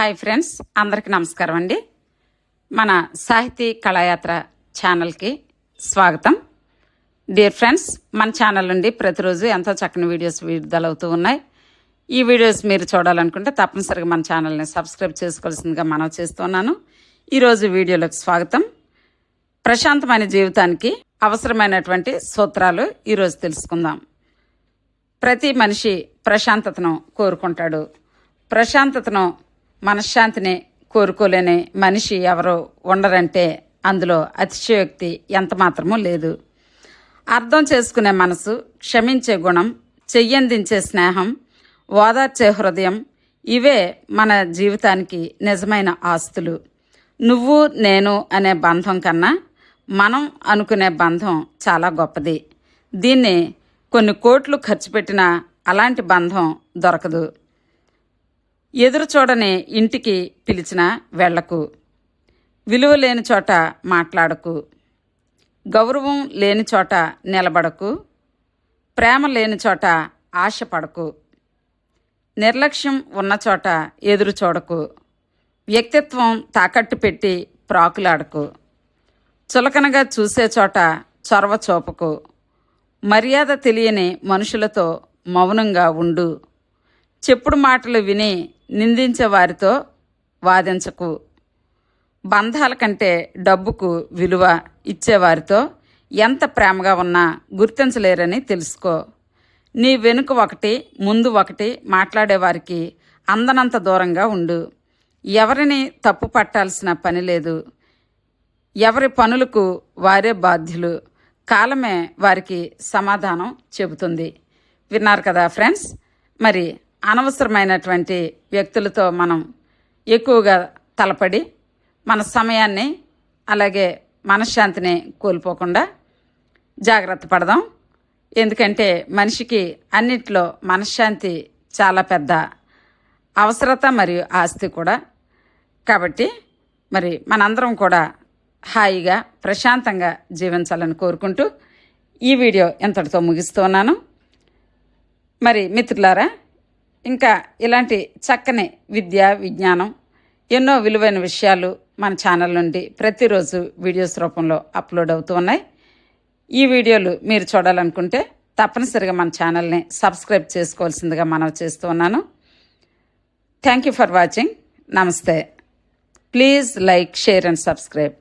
Hi friends అందరికీ నమస్కారం అండి. మన సాహితీ కళాయాత్ర ఛానల్కి స్వాగతం. డియర్ ఫ్రెండ్స్ మన ఛానల్ నుండి ప్రతిరోజు ఎంతో చక్కని వీడియోస్ విడుదలవుతూ ఉన్నాయి. ఈ వీడియోస్ మీరు చూడాలనుకుంటే తప్పనిసరిగా మన ఛానల్ని సబ్స్క్రైబ్ చేసుకోవాల్సిందిగా మనం చేస్తున్నాను ఈరోజు వీడియోలోకి స్వాగతం. ప్రశాంతమైన జీవితానికి అవసరమైనటువంటి సూత్రాలు ఈరోజు తెలుసుకుందాం. ప్రతి మనిషి ప్రశాంతతను కోరుకుంటాడు. ప్రశాంతతను మనశ్శాంతిని కోరుకోలేని మనిషి ఎవరు ఉండరంటే అందులో అతిశయోక్తి ఎంత మాత్రమూ లేదు. అర్థం చేసుకునే మనసు క్షమించే గుణం చెయ్యందించే స్నేహం ఓదార్చే హృదయం ఇవే మన జీవితానికి నిజమైన ఆస్తులు. నువ్వు నేను అనే బంధం కన్నా మనం అనుకునే బంధం చాలా గొప్పది. దీన్ని కొన్ని కోట్లు ఖర్చు పెట్టినా అలాంటి బంధం దొరకదు. ఎదురు చూడని ఇంటికి పిలిచిన వెళ్ళకు. విలువ లేని చోట మాట్లాడకు. గౌరవం లేని చోట నిలబడకు. ప్రేమ లేని చోట ఆశపడకు. నిర్లక్ష్యం ఉన్న చోట ఎదురు చూడకు. వ్యక్తిత్వం తాకట్టు పెట్టి ప్రాకులాడకు. చులకనగా చూసే చోట చొరవ చూపకు. మర్యాద తెలియని మనుషులతో మౌనంగా ఉండు. చెప్పుడు మాటలు విని నిందించే వారితో వాదించకు. బంధాల కంటే డబ్బుకు విలువ ఇచ్చేవారితో ఎంత ప్రేమగా ఉన్నా గుర్తించలేరని తెలుసుకో. నీ వెనుక ఒకటి ముందు ఒకటి మాట్లాడేవారికి అందనంత దూరంగా ఉండు. ఎవరిని తప్పు పట్టాల్సిన పని లేదు. ఎవరి పనులకు వారే బాధ్యులు. కాలమే వారికి సమాధానం చెబుతుంది. విన్నారు కదా ఫ్రెండ్స్? మరి అనవసరమైనటువంటి వ్యక్తులతో మనం ఎక్కువగా తలపడి మన సమయాన్ని అలాగే మనశ్శాంతిని కోల్పోకుండా జాగ్రత్త పడదాం. ఎందుకంటే మనిషికి అన్నిట్లో మనశ్శాంతి చాలా పెద్ద అవసరత మరియు ఆస్తి కూడా. కాబట్టి మరి మనందరం కూడా హాయిగా ప్రశాంతంగా జీవించాలని కోరుకుంటూ ఈ వీడియో ఇంతటితో ముగిస్తున్నాను మరి మిత్రులారా ఇంకా ఇలాంటి చక్కని విద్య విజ్ఞానం ఎన్నో విలువైన విషయాలు మన ఛానల్ నుండి ప్రతిరోజు వీడియోస్ రూపంలో అప్లోడ్ అవుతూ ఉన్నాయి. ఈ వీడియోలు మీరు చూడాలనుకుంటే తప్పనిసరిగా మన ఛానల్ని సబ్స్క్రైబ్ చేసుకోవాల్సిందిగా మనవి చేస్తూ ఉన్నాను. థ్యాంక్ యూ ఫర్ వాచింగ్ నమస్తే. Please like share and subscribe